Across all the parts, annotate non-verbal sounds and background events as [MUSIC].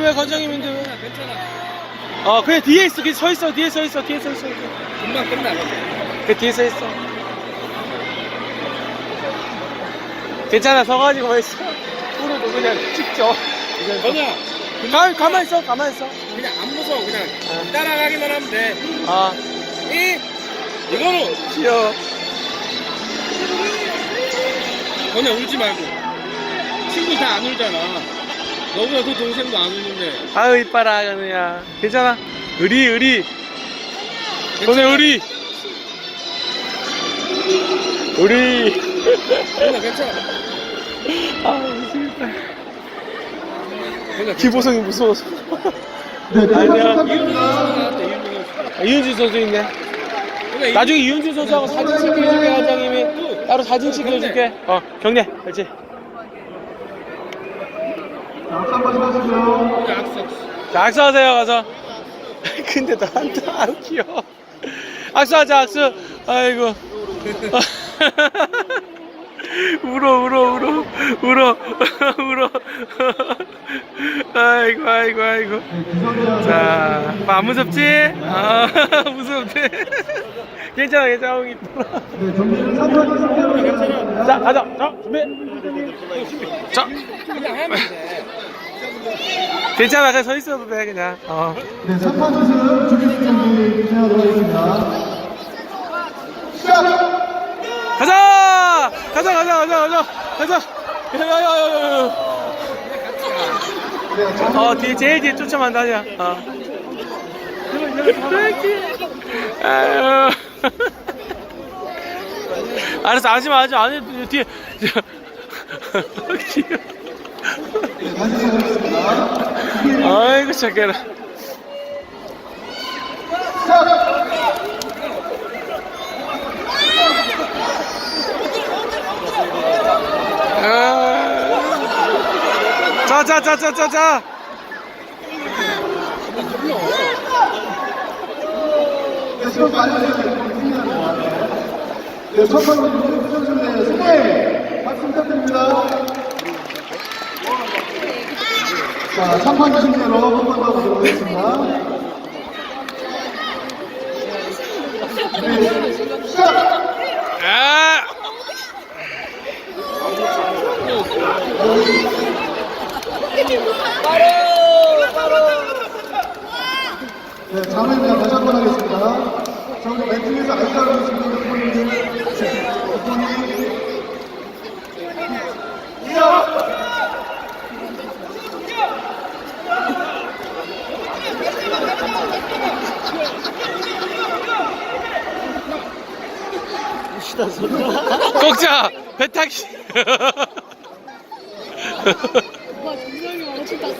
왜 과장님인데 왜? 괜찮아. 어 그래 뒤에 있어 그서 있어 뒤에 서 있어 뒤에 서 있어 금방 끝나. 그 뒤에 서 있어 괜찮아 서가지고 있어 프로도 그냥 찍죠 전혀 가, 가만 있어 가만 있어 그냥 안 무서워. 그냥 어. 따라가기만 하면 돼. 아 이 이거로 귀여워 전혀 울지 말고. 친구 다 안 울잖아. 너보다 더 동생도 안 우는데. 아유 이뻐라 그냥. 괜찮아? 의리 의리. 너네 의리. 의리. 전혀 괜찮아. 아 무섭다 전혀 기보성이 무서워서. 네, 아니야. 나왔대. 이윤준 선수. 아, 있네. 그러니까 나중에 이윤준 선수하고 사진 찍혀줄게 과장님이. 따로 사진 찍혀줄게. 어 경례. 그렇지 악수 한 번씩 하시고요. 이거 악수 악수. 자 악수하세요 가서 [LAUGHS] 근데 너한테 아우 귀여워 악수하자 악수 아이고 [LAUGHS] 울어 울어 울어 울어 [LAUGHS] 울어 아이고 아이고 아이고. 자, 안 무섭지? 아, [LAUGHS] 무섭대. 괜찮아, 괜찮아, 형이. 네, 경기는 3판 20대로 괜찮아. 자, 가자. 자, 준비. 자. 괜찮아, 그냥 서 있어도 돼, 그냥. 어. 네, 3판 선수는 조기식 경기 진행하도록 하겠습니다. 시작! 가자! 가자, 가자, 가자, 가자. 야, 야, 야, 야, 야. 네, 자, 어, 뒤에, 제일 뒤에 쫓아만 다녀. 어. 아유. 알았어, 하지 마, 하지 마. 안 해, 뒤에. 아이고 착해라 시작! 자자자자자자 네. 네, 첫 번째 선수는 승리! 박수 부탁드립니다. 자, 3판 20대로 한 번 더 보도록 하겠습니다. 준비, 시작! 아 네, 자매입니다. 다시 한번 하겠습니다. 저기 멘트에서 아이디어를 주시는 분들, 분이 꼭자 배 타기 와 정말이 많아진다고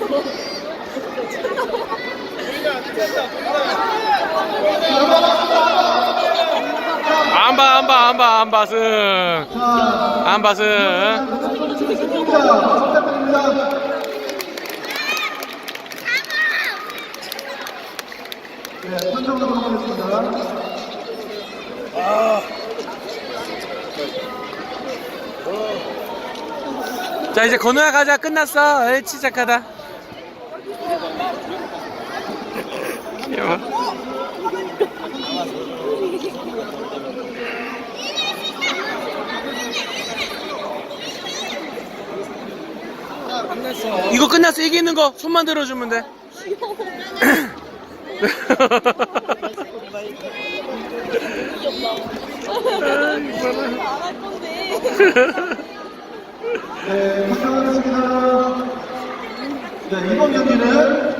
박수 부탁드립니다. 네, 판정으로 하겠습니다. 자 이제 건우야 가자 끝났어 에이 시작하다 이거 끝났어. 이기는 거. 손만 들어주면 돼. [LAUGHS] 네. 네, 이번 경기는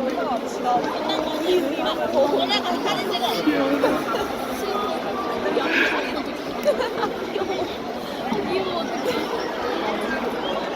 아, 귀여워.